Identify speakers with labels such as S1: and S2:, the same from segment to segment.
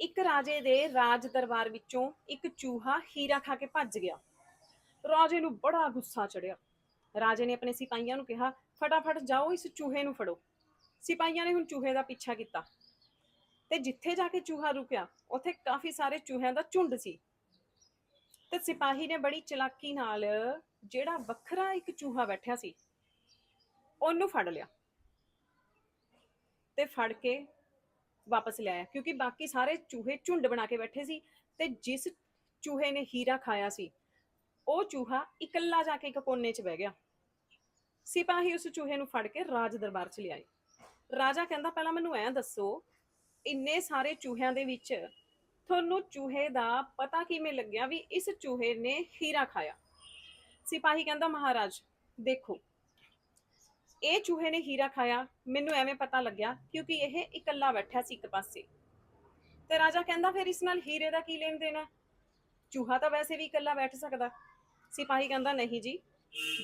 S1: ਇੱਕ ਰਾਜੇ ਦੇ ਰਾਜ ਦਰਬਾਰ ਵਿੱਚੋਂ ਇੱਕ ਚੂਹਾ ਹੀਰਾ ਖਾ ਕੇ ਭੱਜ ਗਿਆ। ਰਾਜੇ ਨੂੰ ਬੜਾ ਗੁੱਸਾ ਚੜਿਆ। ਰਾਜੇ ਨੇ ਆਪਣੇ ਸਿਪਾਹੀਆਂ ਨੂੰ ਕਿਹਾ, ਫਟਾਫਟ ਜਾਓ, ਇਸ ਚੂਹੇ ਨੂੰ ਫੜੋ। ਸਿਪਾਹੀਆਂ ਨੇ ਹੁਣ ਚੂਹੇ ਦਾ ਪਿੱਛਾ ਕੀਤਾ। ਤੇ ਜਿੱਥੇ ਜਾ ਕੇ ਚੂਹਾ ਰੁਕਿਆ, ਉੱਥੇ ਕਾਫੀ ਸਾਰੇ ਚੂਹਿਆਂ ਦਾ ਝੁੰਡ ਸੀ। ਤੇ ਸਿਪਾਹੀ ਨੇ ਬੜੀ ਚਲਾਕੀ ਨਾਲ ਜਿਹੜਾ ਵੱਖਰਾ ਇੱਕ ਚੂਹਾ ਬੈਠਿਆ ਸੀ, ਉਹਨੂੰ ਫੜ ਲਿਆ। ਤੇ ਫੜ ਕੇ ਵਾਪਸ ਲਿਆਇਆ ਕਿਉਂਕਿ ਬਾਕੀ ਸਾਰੇ ਚੂਹੇ ਝੁੰਡ ਬਣਾ ਕੇ ਬੈਠੇ ਸੀ ਤੇ ਜਿਸ ਚੂਹੇ ਨੇ ਹੀਰਾ ਖਾਇਆ ਸੀ, ਉਹ ਚੂਹਾ ਇਕੱਲਾ ਜਾ ਕੇ ਇੱਕ ਕੋਨੇ 'ਚ ਬਹਿ ਗਿਆ। ਸਿਪਾਹੀ ਉਸ ਚੂਹੇ ਨੂੰ ਫੜ ਕੇ ਰਾਜ ਦਰਬਾਰ 'ਚ ਲਿਆਏ। ਰਾਜਾ ਕਹਿੰਦਾ, ਪਹਿਲਾਂ ਮੈਨੂੰ ਐਂ ਦੱਸੋ, ਇੰਨੇ ਸਾਰੇ ਚੂਹਿਆਂ ਦੇ ਵਿੱਚ ਤੁਹਾਨੂੰ ਚੂਹੇ ਦਾ ਪਤਾ ਕਿਵੇਂ ਲੱਗਿਆ ਵੀ ਇਸ ਚੂਹੇ ਨੇ ਹੀਰਾ ਖਾਇਆ? ਸਿਪਾਹੀ ਕਹਿੰਦਾ, ਮਹਾਰਾਜ, ਦੇਖੋ ਇਹ ਚੂਹੇ ਨੇ ਹੀਰਾ ਖਾਇਆ, ਮੈਨੂੰ ਐਵੇਂ ਪਤਾ ਲੱਗਿਆ ਕਿਉਂਕਿ ਇਹ ਇਕੱਲਾ ਬੈਠਾ ਸੀ ਇੱਕ ਪਾਸੇ। ਤੇ ਰਾਜਾ ਕਹਿੰਦਾ, ਫਿਰ ਇਸ ਨਾਲ ਹੀਰੇ ਦਾ ਕੀ ਲੈਣ ਦੇਣਾ? ਚੂਹਾ ਤਾਂ ਵੈਸੇ ਵੀ ਇਕੱਲਾ ਬੈਠ ਸਕਦਾ। ਸਿਪਾਹੀ ਕਹਿੰਦਾ, ਨਹੀਂ ਜੀ,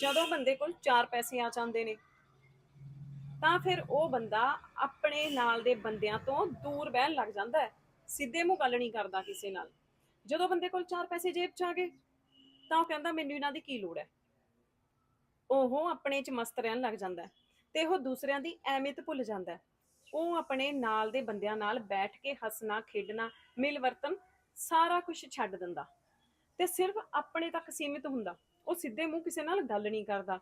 S1: ਜਦੋਂ ਬੰਦੇ ਕੋਲ 4 ਪੈਸੇ ਆ ਜਾਂਦੇ ਨੇ, ਤਾਂ ਫਿਰ ਉਹ ਬੰਦਾ ਆਪਣੇ ਨਾਲ ਦੇ ਬੰਦਿਆਂ ਤੋਂ ਦੂਰ ਬਹਿਣ ਲੱਗ ਜਾਂਦਾ ਹੈ। ਸਿੱਧੇ ਮੂੰਹ ਗੱਲ ਨਹੀਂ ਕਰਦਾ ਕਿਸੇ ਨਾਲ। ਜਦੋਂ ਬੰਦੇ ਕੋਲ 4 ਪੈਸੇ ਜੇਬ 'ਚ ਆ ਗਏ, ਤਾਂ ਉਹ ਕਹਿੰਦਾ, ਮੈਨੂੰ ਇਹਨਾਂ ਦੀ ਕੀ ਲੋੜ ਹੈ? ਉਹ ਆਪਣੇ 'ਚ ਮਸਤ ਰਹਿਣ ਲੱਗ ਜਾਂਦਾ ਹੈ ਤੇ ਉਹ ਦੂਸਰਿਆਂ ਦੀ ਅਹਿਮੀਅਤ ਭੁੱਲ ਜਾਂਦਾ ਹੈ। ਉਹ ਆਪਣੇ ਨਾਲ ਦੇ ਬੰਦਿਆਂ ਨਾਲ ਬੈਠ ਕੇ ਹੱਸਣਾ, ਖੇਡਣਾ, ਮਿਲ ਸਾਰਾ ਕੁਝ ਛੱਡ ਦਿੰਦਾ। ਤੇ ਸਿਰਫ ਆਪਣੇ ਤੱਕ ਸੀਮਿਤ ਹੁੰਦਾ। ਉਹ ਸਿੱਧੇ ਮੂੰਹ ਕਿਸੇ ਨਾਲ ਗੱਲ ਨਹੀਂ ਕਰਦਾ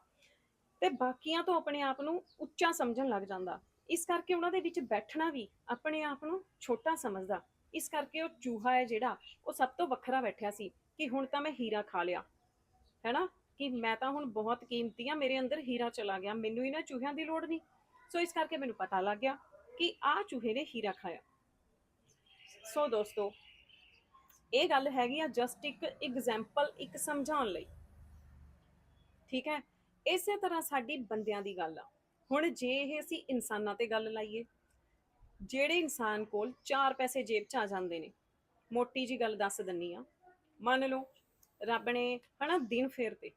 S1: ਤੇ ਬਾਕੀਆਂ ਤੋਂ ਆਪਣੇ ਆਪ ਨੂੰ ਉੱਚਾ ਸਮਝਣ ਲੱਗ ਜਾਂਦਾ। ਇਸ ਕਰਕੇ ਉਹਨਾਂ ਦੇ ਵਿੱਚ ਬੈਠਣਾ ਵੀ ਆਪਣੇ ਆਪ ਨੂੰ ਛੋਟਾ ਸਮਝਦਾ। ਇਸ ਕਰਕੇ ਉਹ ਚੂਹਾ ਹੈ ਜਿਹੜਾ ਉਹ ਸਭ ਤੋਂ ਵੱਖਰਾ ਬੈਠਿਆ ਸੀ ਕਿ ਹੁਣ ਤਾਂ ਮੈਂ ਹੀਰਾ ਖਾ ਲਿਆ। ਹੈਨਾ? ਕਿ ਮੈਂ ਤਾਂ ਹੁਣ ਬਹੁਤ ਕੀਮਤੀ ਆ, ਮੇਰੇ ਅੰਦਰ ਹੀਰਾ ਚਲਾ ਗਿਆ, ਮੈਨੂੰ ਇਹਨਾਂ ਚੂਹਿਆਂ ਦੀ ਲੋੜ ਨਹੀਂ। ਸੋ ਇਸ ਕਰਕੇ ਮੈਨੂੰ ਪਤਾ ਲੱਗ ਗਿਆ ਕਿ ਆਹ ਚੂਹੇ ਨੇ ਹੀਰਾ ਖਾਇਆ। ਸੋ ਦੋਸਤੋ, ਇਹ ਗੱਲ ਹੈਗੀ ਆ ਜਸਟ ਇੱਕ ਐਗਜ਼ਾਮਪਲ ਇੱਕ ਸਮਝਾਉਣ ਲਈ। ਠੀਕ ਹੈ? ਇਸੇ ਤਰ੍ਹਾਂ ਸਾਡੀ ਬੰਦਿਆਂ ਦੀ ਗੱਲ ਆ। ਹੁਣ ਜੇ ਇਹ ਅਸੀਂ ਇਨਸਾਨਾਂ ਤੇ ਗੱਲ ਲਾਈਏ, ਜਿਹੜੇ ਇਨਸਾਨ ਕੋਲ 4 ਪੈਸੇ ਜੇਬ 'ਚ ਆ ਜਾਂਦੇ ਨੇ, ਮੋਟੀ ਜੀ ਗੱਲ ਦੱਸ ਦਿੰਨੀ ਆ। ਮੰਨ ਲਓ, ਰੱਬ ਨੇ ਹਨਾ ਦਿਨ ਫੇਰ ਤੇ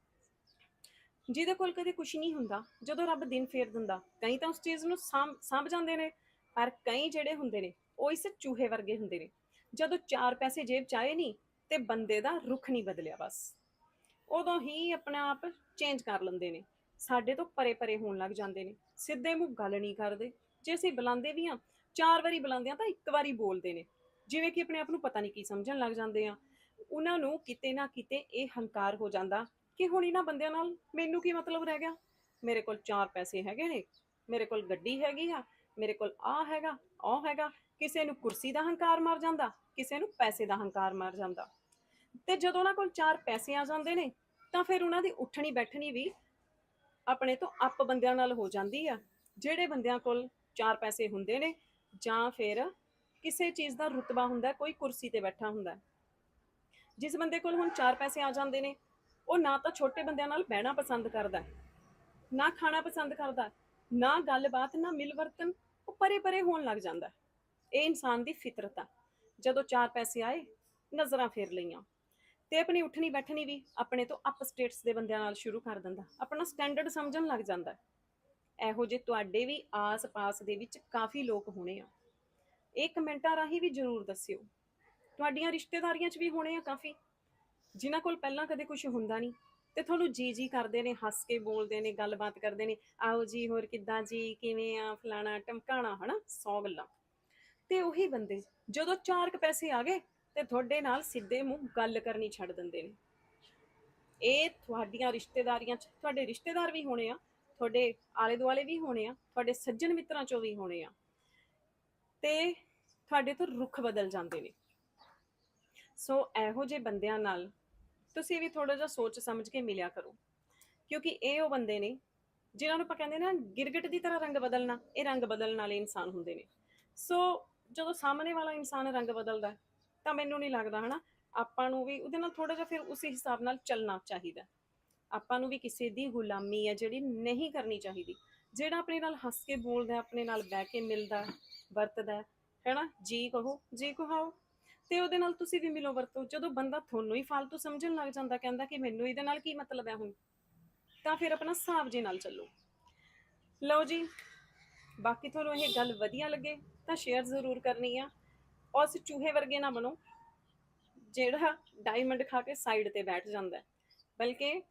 S1: ਜਿਹਦੇ ਕੋਲ ਕਦੇ ਕੁਝ ਨਹੀਂ ਹੁੰਦਾ, ਜਦੋਂ ਰੱਬ ਦਿਨ ਫੇਰ ਦਿੰਦਾ, ਕਈ ਤਾਂ ਉਸ ਚੀਜ਼ ਨੂੰ ਸਾਂਭ ਸਾਂਭ ਜਾਂਦੇ ਨੇ, ਪਰ ਕਈ ਜਿਹੜੇ ਹੁੰਦੇ ਨੇ, ਉਹ ਇਸ ਚੂਹੇ ਵਰਗੇ ਹੁੰਦੇ ਨੇ। ਜਦੋਂ ਚਾਰ ਪੈਸੇ ਜੇਬ 'ਚ ਨਹੀਂ ਤੇ ਬੰਦੇ ਦਾ ਰੁਖ ਨਹੀਂ ਬਦਲਿਆ ਬਸ। ਉਦੋਂ ਹੀ ਆਪਣਾ ਆਪ ਚੇਂਜ ਕਰ ਲੈਂਦੇ ਨੇ। ਸਾਡੇ ਤੋਂ ਪਰੇ ਪਰੇ ਹੋਣ ਲੱਗ ਜਾਂਦੇ ਨੇ। ਸਿੱਧੇ ਮੂੰਹ ਗੱਲ ਨਹੀਂ ਕਰਦੇ। ਜੇ ਅਸੀਂ ਬੁਲਾਉਂਦੇ ਵੀ ਆ ਚਾਰ ਵਾਰੀ ਬੁਲਾਉਂਦੇ ਆ ਤਾਂ ਇੱਕ ਵਾਰੀ ਬੋਲਦੇ ਨੇ। ਜਿਵੇਂ ਕਿ ਆਪਣੇ ਆਪ ਨੂੰ ਪਤਾ ਨਹੀਂ ਕੀ ਸਮਝਣ ਲੱਗ ਜਾਂਦੇ ਆ। ਉਹਨਾਂ ਨੂੰ ਕਿਤੇ ਨਾ ਕਿਤੇ ਇਹ ਹੰਕਾਰ ਹੋ ਜਾਂਦਾ ਕਿ ਹੁਣ ਇਹਨਾਂ ਬੰਦਿਆਂ ਨਾਲ ਮੈਨੂੰ ਕੀ ਮਤਲਬ ਰਹਿ ਗਿਆ? ਮੇਰੇ ਕੋਲ ਚਾਰ ਪੈਸੇ ਹੈਗੇ ਨੇ, ਮੇਰੇ ਕੋਲ ਗੱਡੀ ਹੈਗੀ ਆ, ਮੇਰੇ ਕੋਲ ਆ ਹੈਗਾ, ਉਹ ਹੈਗਾ। ਕਿਸੇ ਨੂੰ ਕੁਰਸੀ ਦਾ ਹੰਕਾਰ ਮਾਰ ਜਾਂਦਾ, ਕਿਸੇ ਨੂੰ ਪੈਸੇ ਦਾ ਹੰਕਾਰ ਮਾਰ ਜਾਂਦਾ। ਤੇ ਜਦੋਂ ਉਹਨਾਂ ਕੋਲ ਚਾਰ ਪੈਸੇ ਆ ਜਾਂਦੇ ਨੇ, ਤਾਂ ਫਿਰ ਉਹਨਾਂ ਦੀ ਉੱਠਣੀ ਬੈਠਣੀ ਵੀ ਆਪਣੇ ਤੋਂ ਅੱਪ ਬੰਦਿਆਂ ਨਾਲ ਹੋ ਜਾਂਦੀ ਆ। ਜਿਹੜੇ ਬੰਦਿਆਂ ਕੋਲ ਚਾਰ ਪੈਸੇ ਹੁੰਦੇ ਨੇ, ਜਾਂ ਫਿਰ ਕਿਸੇ ਚੀਜ਼ ਦਾ ਰੁਤਬਾ ਹੁੰਦਾ, ਕੋਈ ਕੁਰਸੀ ਤੇ ਬੈਠਾ ਹੁੰਦਾ। ਜਿਸ ਬੰਦੇ ਕੋਲ ਹੁਣ ਚਾਰ ਪੈਸੇ ਆ ਜਾਂਦੇ ਨੇ ਉਹ ਨਾ ਤਾਂ ਛੋਟੇ ਬੰਦਿਆਂ ਨਾਲ ਬਹਿਣਾ ਪਸੰਦ ਕਰਦਾ, ਨਾ ਖਾਣਾ ਪਸੰਦ ਕਰਦਾ, ਨਾ ਗੱਲਬਾਤ, ਨਾ ਮਿਲਵਰਤਨ ਉਹ ਪਰੇ ਪਰੇ ਹੋਣ ਲੱਗ ਜਾਂਦਾ। ਇਹ ਇਨਸਾਨ ਦੀ ਫਿਤਰਤ ਆ। ਜਦੋਂ ਚਾਰ ਪੈਸੇ ਆਏ, ਨਜ਼ਰਾਂ ਫੇਰ ਲਈਆਂ। ਤੇ ਆਪਣੀ ਉੱਠਣੀ ਬੈਠਣੀ ਵੀ ਆਪਣੇ ਤੋਂ ਅਪ ਸਟੇਟਸ ਦੇ ਬੰਦਿਆਂ ਨਾਲ ਸ਼ੁਰੂ ਕਰ ਦਿੰਦਾ। ਆਪਣਾ ਸਟੈਂਡਰਡ ਸਮਝਣ ਲੱਗ ਜਾਂਦਾ। ਇਹੋ ਜਿਹੇ ਤੁਹਾਡੇ ਵੀ ਆਸ-ਪਾਸ ਦੇ ਵਿੱਚ ਕਾਫੀ ਲੋਕ ਹੋਣੇ ਆ। ਇਹ ਕਮੈਂਟਾਂ ਰਾਹੀਂ ਵੀ ਜਰੂਰ ਦੱਸਿਓ। ਤੁਹਾਡੀਆਂ ਰਿਸ਼ਤੇਦਾਰੀਆਂ 'ਚ ਵੀ ਹੋਣੇ ਆ ਕਾਫੀ। ਜਿਨ੍ਹਾਂ ਕੋਲ ਪਹਿਲਾਂ ਕਦੇ ਕੁਝ ਹੁੰਦਾ ਨਹੀਂ ਤੇ ਤੁਹਾਨੂੰ ਜੀ ਜੀ ਕਰਦੇ ਨੇ, ਹੱਸ ਕੇ ਬੋਲਦੇ ਨੇ, ਗੱਲਬਾਤ ਕਰਦੇ ਨੇ, ਆਓ ਜੀ ਹੋਰ ਕਿੱਦਾਂ ਜੀ, ਕਿਵੇਂ ਆ ਫਲਾਣਾ ਟਮਕਾਣਾ ਹਨਾ 100 ਗੱਲਾਂ। ਤੇ ਉਹੀ ਬੰਦੇ ਜਦੋਂ ਚਾਰ ਕ ਪੈਸੇ ਆ ਗਏ ਤੇ ਤੁਹਾਡੇ ਨਾਲ ਸਿੱਧੇ ਮੂੰਹ ਗੱਲ ਕਰਨੀ ਛੱਡ ਦਿੰਦੇ ਨੇ। ਇਹ ਤੁਹਾਡੀਆਂ ਰਿਸ਼ਤੇਦਾਰੀਆਂ 'ਚ, ਤੁਹਾਡੇ ਰਿਸ਼ਤੇਦਾਰ ਵੀ ਹੋਣੇ ਆ, ਤੁਹਾਡੇ ਆਲੇ ਦੁਆਲੇ ਵੀ ਹੋਣੇ ਆ, ਤੁਹਾਡੇ ਸੱਜਣ ਮਿੱਤਰਾਂ 'ਚੋਂ ਵੀ ਹੋਣੇ ਆ। ਤੇ ਤੁਹਾਡੇ ਤੋਂ ਰੁੱਖ ਬਦਲ ਜਾਂਦੇ ਨੇ। ਸੋ ਇਹੋ ਜਿਹੇ ਬੰਦਿਆਂ ਨਾਲ ਤੁਸੀਂ ਵੀ ਥੋੜਾ ਜਿਹਾ ਸੋਚ ਸਮਝ ਕੇ ਮਿਲਿਆ ਕਰੋ। ਕਿਉਂਕਿ ਇਹ ਉਹ ਬੰਦੇ ਨੇ, ਜਿਨ੍ਹਾਂ ਨੂੰ ਆਪਾਂ ਕਹਿੰਦੇ ਨਾ, ਗਿਰਗਟ ਦੀ ਤਰ੍ਹਾਂ ਰੰਗ ਬਦਲਣਾ, ਇਹ ਰੰਗ ਬਦਲਣ ਵਾਲੇ ਇਨਸਾਨ ਹੁੰਦੇ ਨੇ। ਸੋ ਜਦੋਂ ਸਾਹਮਣੇ ਵਾਲਾ ਇਨਸਾਨ ਰੰਗ ਬਦਲਦਾ, ਤਾਂ ਮੈਨੂੰ ਨਹੀਂ ਲੱਗਦਾ ਹਨਾ, ਆਪਾਂ ਨੂੰ ਵੀ ਉਹਦੇ ਨਾਲ ਥੋੜਾ ਜਿਹਾ ਫਿਰ ਉਸੇ ਹਿਸਾਬ ਨਾਲ ਚੱਲਣਾ ਚਾਹੀਦਾ। ਆਪਾਂ ਨੂੰ ਵੀ ਕਿਸੇ ਦੀ ਗੁਲਾਮੀ ਹੈ ਜਿਹੜੀ ਨਹੀਂ ਕਰਨੀ ਚਾਹੀਦੀ। ਜਿਹੜਾ ਆਪਣੇ ਨਾਲ ਹੱਸ ਕੇ ਬੋਲਦਾ, ਆਪਣੇ ਨਾਲ ਬਹਿ ਕੇ ਮਿਲਦਾ, ਵਰਤਦਾ ਹੈ ਹੈਨਾ, ਜੀ ਕਹੋ, ਜੀ ਕਹਾਓ। ਤੇ ਉਹਦੇ ਨਾਲ ਤੁਸੀਂ ਵੀ ਮਿਲੋ ਵਰਤੋ, ਜਦੋਂ ਬੰਦਾ ਤੁਹਾਨੂੰ ਹੀ ਫालतू ਸਮਝਣ ਲੱਗ ਜਾਂਦਾ, ਕਹਿੰਦਾ ਕਿ ਮੈਨੂੰ ਇਹਦੇ ਨਾਲ ਕੀ ਮਤਲਬ ਹੈ ਹੁਣ? ਤਾਂ ਫਿਰ ਆਪਣਾ ਹਿਸਾਬ ਜੇ ਨਾਲ ਚੱਲੋ। ਲਓ ਜੀ, ਬਾਕੀ ਤੁਹਾਨੂੰ ਇਹ ਗੱਲ ਵਧੀਆ ਲੱਗੇ ਤਾਂ ਸ਼ੇਅਰ ਜ਼ਰੂਰ ਕਰਨੀ ਆ। ਉਸ ਚੂਹੇ ਵਰਗੇ ਨਾ ਬਣੋ, ਜਿਹੜਾ ਡਾਇਮੰਡ ਖਾ ਕੇ ਸਾਈਡ ਤੇ ਬੈਠ ਜਾਂਦਾ। ਬਲਕਿ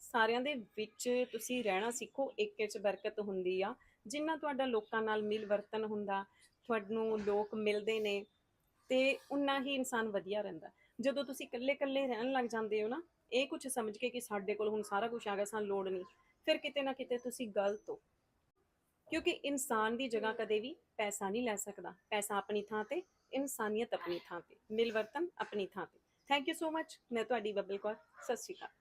S1: ਸਾਰਿਆਂ ਦੇ ਵਿੱਚ ਤੁਸੀਂ ਰਹਿਣਾ ਸਿੱਖੋ, ਇੱਕ ਚ ਬਰਕਤ ਹੁੰਦੀ ਆ। ਜਿੰਨਾ ਤੁਹਾਡਾ ਲੋਕਾਂ ਨਾਲ ਮਿਲ ਵਰਤਨ ਹੁੰਦਾ, ਤੁਹਾਨੂੰ ਲੋਕ ਮਿਲਦੇ ਨੇ ਤੇ ਉਨਾ ਹੀ ਇਨਸਾਨ ਵਧੀਆ ਰਹਿੰਦਾ। ਜਦੋਂ ਤੁਸੀਂ ਇਕੱਲੇ ਇਕੱਲੇ ਰਹਿਣ ਲੱਗ ਜਾਂਦੇ ਹੋ ਨਾ, ਇਹ ਕੁਝ ਸਮਝ ਕੇ ਕਿ ਸਾਡੇ ਕੋਲ ਹੁਣ ਸਾਰਾ ਕੁਝ ਆ ਗਿਆ, ਸਾਨੂੰ ਲੋੜ ਨਹੀਂ। ਫਿਰ ਕਿਤੇ ਨਾ ਕਿਤੇ ਤੁਸੀਂ ਗਲਤ ਹੋ। ਕਿਉਂਕਿ ਇਨਸਾਨ ਦੀ ਜਗ੍ਹਾ ਕਦੇ ਵੀ ਪੈਸਾ ਨਹੀਂ ਲੈ ਸਕਦਾ। ਪੈਸਾ ਆਪਣੀ ਥਾਂ ਤੇ, ਇਨਸਾਨੀਅਤ ਆਪਣੀ ਥਾਂ ਤੇ। ਮਿਲਵਰਤਨ ਆਪਣੀ ਥਾਂ ਤੇ। ਥੈਂਕ ਯੂ ਸੋ ਮੱਚ ਮੈਂ ਤੁਹਾਡੀ ਬੱਬਲ ਕੌਰ। ਸਤਿ ਸ਼੍ਰੀ ਅਕਾਲ।